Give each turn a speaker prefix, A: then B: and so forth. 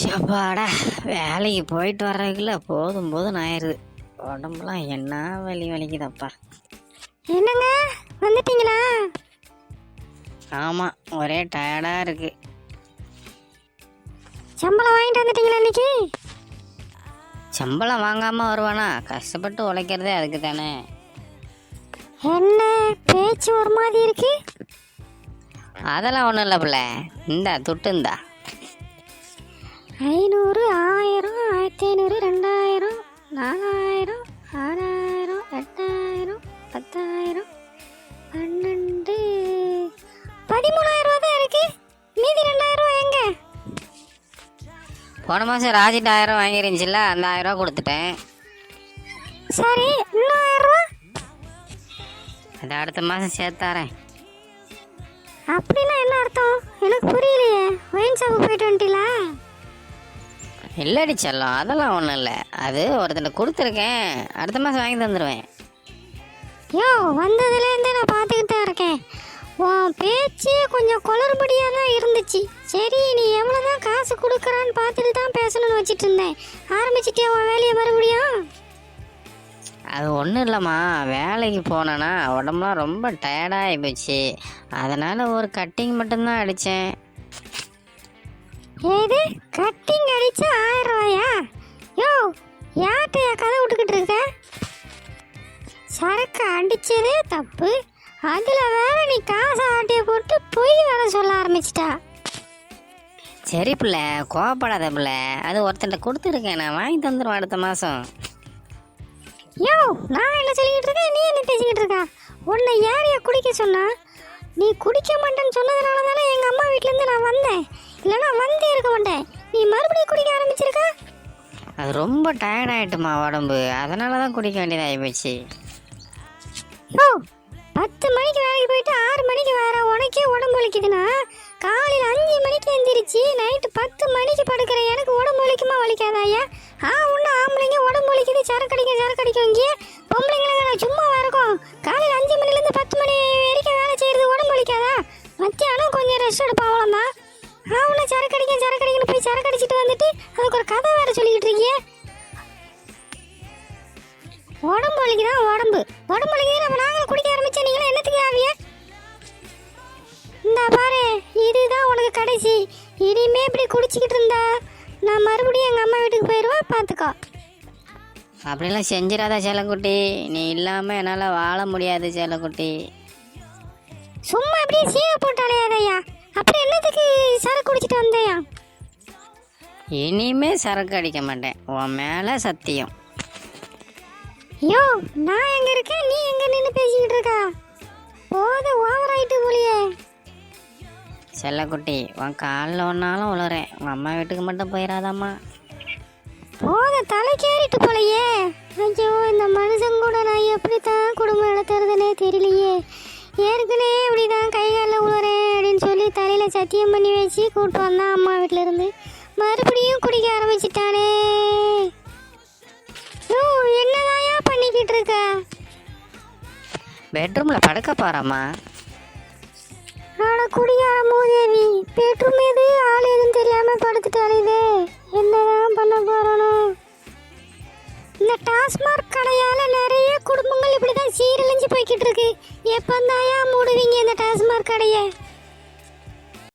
A: சப்பாடா வேலைக்கு போயிட்டு வர்றதுக்குள்ள போதும் போதும் ஆயிடுது உடம்புலாம் என்ன வலி வலிக்குதப்பா.
B: என்னங்க வந்துட்டீங்களா?
A: ஆமாம் ஒரே டயர்டாக இருக்கு.
B: சம்பளம் வாங்கிட்டு வந்துட்டீங்களா இன்னைக்கு?
A: சம்பளம் வாங்காமல் வருவானா கஷ்டப்பட்டு உழைக்கிறதே அதுக்கு தானே
B: என்ன பேச்சு ஒரு மாதிரி இருக்கு?
A: அதெல்லாம் ஒன்றும் இல்லை பிள்ளை. இந்தா துட்டு இந்தா.
B: ஐநூறு ஆயிரம் ஆயிரத்தி ஐநூறு ரெண்டாயிரம் நாலாயிரம் ஆறாயிரம் எட்டாயிரம் பத்தாயிரம் பன்னெண்டு. பதிமூணாயிரம் ரூபா தான் இருக்கு. மீதி ரெண்டாயிரம் ரூபா எங்க?
A: போன மாதம் ராஜிட்டு ஆயிரம் வாங்கிருந்துச்சுல்ல அந்த ஆயிரம் ரூபா கொடுத்துட்டேன்.
B: சரி இன்னும் ஆயிரம் ரூபா
A: அது அடுத்த மாதம் சேர்த்தாரேன்
B: அப்படின்னா என்ன அர்த்தம்? எனக்கு புரியலையே. ஒயின் ஷாப்பு போயிட்டு வந்துட்டீங்களா?
A: இல்லடி செல்லம் அதெல்லாம் ஒன்றும் இல்லை. அது ஒருத்தன்ட்ட கொடுத்துருக்கேன். அடுத்த மாதம் வாங்கி தந்துடுவேன்
B: யோ வந்ததுலேருந்து நான் பார்த்துக்கிட்டு தான் இருக்கேன். உன் பேச்சு கொஞ்சம் குளறுபடியாக தான் இருந்துச்சு. சரி நீ எவ்வளோ தான் காசு கொடுக்குறான்னு பார்த்துட்டு தான் பேசணும்னு வச்சுட்டு இருந்தேன். ஆரம்பிச்சிட்டியா உன் வேலையை மறுபடியும்?
A: அது ஒன்றும் இல்லைம்மா. வேலைக்கு போனேன்னா உடம்புலாம் ரொம்ப டயர்டாகி போச்சு. அதனால் ஒரு கட்டிங் மட்டும்தான் அடித்தேன்
B: ஏது? சரக்கு அடிச்சதே தப்பு. அதில் வேற நீ காசை ஆட்டிய போட்டு பொய் வேற சொல்ல ஆரம்பிச்சிட்டா.
A: சரி பிள்ளை கோவப்படாத பிள்ளை. அது ஒருத்தன்ட்ட கொடுத்துருக்கேன் நான் வாங்கி தந்துடுவேன் அடுத்த மாதம்
B: யோ நான் என்ன சொல்லிக்கிட்டு இருக்கேன்? நீ என்ன பேசிக்கிட்டு இருக்கா? உன்னை யாரையா குடிக்க சொன்னா? நீ குடிக்க மாட்டேன்னு சொன்னதுனால தானே எங்கள் அம்மா வீட்டிலேருந்து நான் வந்தேன். இல்லைன்னா வந்தே இருக்க மாட்டேன். நீ மறுபடியும் குடிக்க ஆரம்பிச்சிருக்க?
A: அது ரொம்ப டயர்ட் ஆகிட்டுமா உடம்பு. அதனால தான் குடிக்க வேண்டியதாகி போச்சு.
B: ஓ பத்து மணிக்கு வேலைக்கு போயிட்டு ஆறு மணிக்கு வர உனக்கே உடம்பு வலிக்குதுன்னா? காலையில் அஞ்சு மணிக்கு எந்திரிச்சு நைட்டு பத்து மணிக்கு படுக்கிற எனக்கு உடம்பு வலிக்குமா வலிக்காதா ஐயா? ஆ ஒன்றும் ஆம்பளைங்க உடம்பு வலிக்குது. சரக்கு சரக்கடிக்கும் இங்கே. பொம்பளைங்களுக்கு நான் சும்மா இருக்கும். காலையில் அஞ்சு மணிலேருந்து பத்து மணி வரைக்கும் வேலை செய்கிறது உடம்பு வலிக்காதா? மத்தியானம் கொஞ்சம் ரெஸ்ட் எடுப்போம் அவ்வளோதான் ஆ ஒன்றும் சரக்கு அடிக்கும் போய் சரக்கடிச்சிட்டு வந்துட்டு அதுக்கு ஒரு கதை வேறு சொல்லிக்கிட்டு இருக்கியே. உடம்பு வலிக்குதான் உடம்பு. உடம்பு வலிக்குது. நம்ம நாங்களும் குடிக்க ஆரம்பிச்சா நீங்களும் என்னத்துக்கு ஆவிய? இந்த பாரு இதுதான் உனக்கு கடைசி. இனிமே இப்படி குடிச்சிக்கிட்டு இருந்தா நான் மறுபடியும் எங்கள் அம்மா வீட்டுக்கு போயிடுவேன் பார்த்துக்கோ
A: அப்படிலாம் செஞ்சிடாத சேலக்குட்டி நீ இல்லாமல் என்னால் வாழ முடியாது சேலக்குட்டி
B: சும்மா அப்படியே சீவை போட்டு அலையாதையா அப்புறம் என்னத்துக்கு சரக்கு குடிச்சிட்டு வந்தையா
A: இனிமே சரக்கு அடிக்க மாட்டேன். உன் மேலே சத்தியம்.
B: ஐயோ நான் எங்க இருக்கேன்? நீ எங்க நின்று பேசிக்கிட்டு இருக்கா? போது ஓவர் ஆயிட்டு போலியே.
A: செல்லக்குட்டி உன் காலில் ஒன்றாலும் உளறேன். உங்கள் அம்மா வீட்டுக்கு மட்டும் போயிடாதாம்மா
B: போத தலைக்கேறிட்டு போலையே. ஐயோ இந்த மனுஷன் கூட நான் எப்படி தான் குடும்பம் நடத்துறதுனே தெரியலையே. ஏற்கனவே இப்படி தான் கை காலில் உழுறேன் அப்படின்னு சொல்லி தலையில் சத்தியம் பண்ணி வச்சு கூப்பிட்டு வந்தான் அம்மா வீட்டில் இருந்து மறுபடியும் குடிக்க ஆரம்பிச்சிட்டானே. யோ என்னதாயா பண்ணிக்கிட்டு இருக்க
A: பெட்ரூமில் படுக்க போகிறம்மா
B: ஆட குடியார மூதேவி பெட்ரூம் எது? ஆள் எதுன்னு தெரியாமல் படுத்துட்டு அலையுதே. என்னதான் பண்ண போகிறோன்னு இந்த டாஸ்மாக் கடையால் நிறைய குடும்பங்கள் இப்படி தான் சீரழிஞ்சு போய்கிட்டு இருக்கு எப்போ மூடுவீங்க இந்த டாஸ்மார்க் கடையை?